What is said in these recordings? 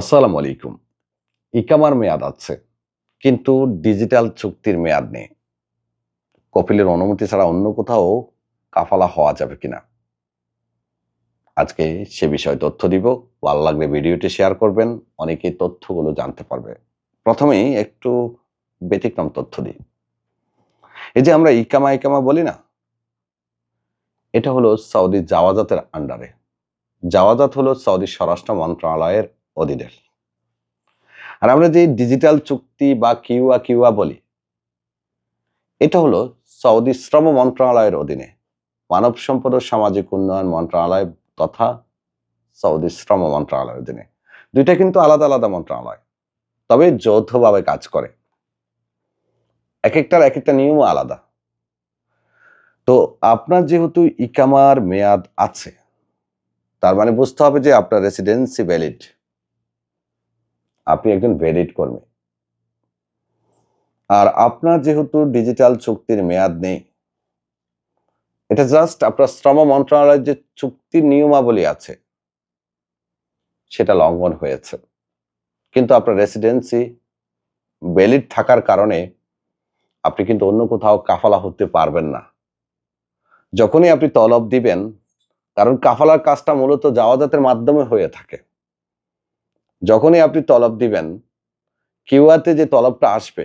আসসালামু আলাইকুম। ইকামার মেয়াদ আছে, কিন্তু ডিজিটাল চুক্তির মেয়াদ নেই। কপিলের অনুমতি ছাড়া অন্য কোথাও কাফালা হওয়া যাবে কিনা? আজকে সে বিষয়ে তথ্য দিব। ভালো লাগলে ভিডিওটি শেয়ার করবেন, অনেকেই তথ্যগুলো জানতে পারবে। প্রথমেই একটু ব্যতিক্রম তথ্য দিই। এই যে আমরা ইকামা ইকামা বলি না, এটা হলো সৌদি জাওয়াজাতের আন্ডারে জাওয়াজাত হলো সৌদি স্বরাষ্ট্র মন্ত্রণালয়ের অধীনের। আর আমরা যে ডিজিটাল চুক্তি বা কিউয়া কিউয়া বলি, এটা হলো সৌদি শ্রম মন্ত্রণালয়ের অধীনে। মানব সম্পদ ও সামাজিক উন্নয়ন মন্ত্রণালয় তথা সৌদি শ্রম মন্ত্রণালয়ের অধীনে। দুইটা কিন্তু আলাদা আলাদা মন্ত্রণালয়, তবে যৌথভাবে কাজ করে। এক একটার এক একটা নিয়ম আলাদা। তো আপনার যেহেতু ইকামার মেয়াদ আছে, তার মানে বুঝতে হবে যে আপনার রেসিডেন্সি ভ্যালিড আপনি একজন ভ্যালিড কর্মী। আর আপনার যেহেতু ডিজিটাল চুক্তির মেয়াদ নেই, এটা জাস্ট আপনার শ্রম মন্ত্রণালয়ের যে চুক্তির নিয়মাবলী আছে, সেটা লঙ্ঘন হয়েছে। কিন্তু আপনার রেসিডেন্সি ভ্যালিড থাকার কারণে আপনি কিন্তু অন্য কোথাও কাফালা হতে পারবেন না। যখনই আপনি তলব দিবেন, কারণ কাফালার কাজটা মূলত জাওয়াজাতের মাধ্যমে হয়ে থাকে। যখনই আপনি তলব দিবেন কিউয়াতে যে তলবটা আসবে,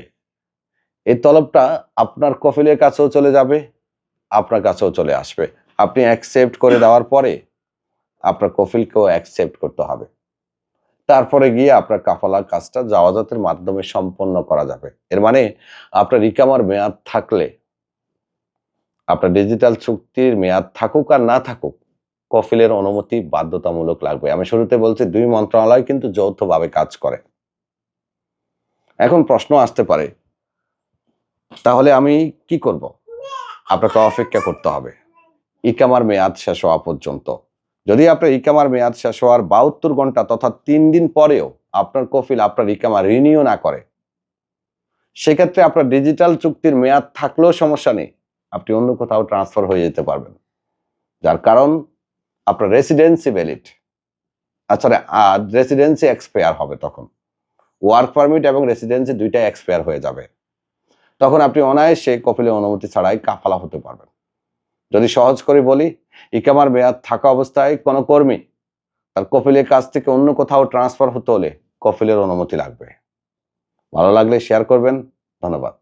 এই তলবটা আপনার কফিলের কাছেও চলে যাবে, আপনার কাছেও চলে আসবে। আপনি অ্যাকসেপ্ট করে দেওয়ার পরে আপনার কফিলকেও অ্যাকসেপ্ট করতে হবে। তারপরে গিয়ে আপনার কাফালার কাজটা জাওয়াজাতের মাধ্যমে সম্পন্ন করা যাবে। এর মানে আপনার রিকামার মেয়াদ থাকলে, আপনার ডিজিটাল চুক্তির মেয়াদ থাকুক আর না থাকুক কফিলের অনুমতি বাধ্যতামূলক লাগবে। আমি শুরুতে বলছি, দুই মন্ত্রণালয় কিন্তু যৌথভাবে কাজ করে। এখন প্রশ্ন আসতে পারে, তাহলে আমি কি করব? আপনাকে অপেক্ষা করতে হবে। ইকামার মেয়াদ শেষ হওয়া পর্যন্ত। যদি আপনার ইকামার মেয়াদ শেষ হওয়ার বাহাত্তর ঘণ্টা তথা তিন দিন পরেও আপনার কফিল আপনার ইকামা রিনিউ না করে, সেক্ষেত্রে আপনার ডিজিটাল চুক্তির মেয়াদ থাকলেও সমস্যা নেই। আপনি অন্য কোথাও ট্রান্সফার হয়ে যেতে পারবেন। যার কারণ আপনার রেসিডেন্সি ভ্যালিড আচ্ছা আর রেসিডেন্সি এক্সপায়ার হবে তখন। ওয়ার্ক পারমিট এবং রেসিডেন্সি দুইটাই এক্সপায়ার হয়ে যাবে। তখন আপনি অনায়াসে কপিলের অনুমতি ছাড়াই কাফালা হতে পারবেন। যদি সহজ করে বলি, ইকামার মেয়াদ থাকা অবস্থায় কোনো কর্মী তার কপিলের কাছ থেকে অন্য কোথাও ট্রান্সফার হতে হলে কপিলের অনুমতি লাগবে। ভালো লাগলে শেয়ার করবেন। ধন্যবাদ।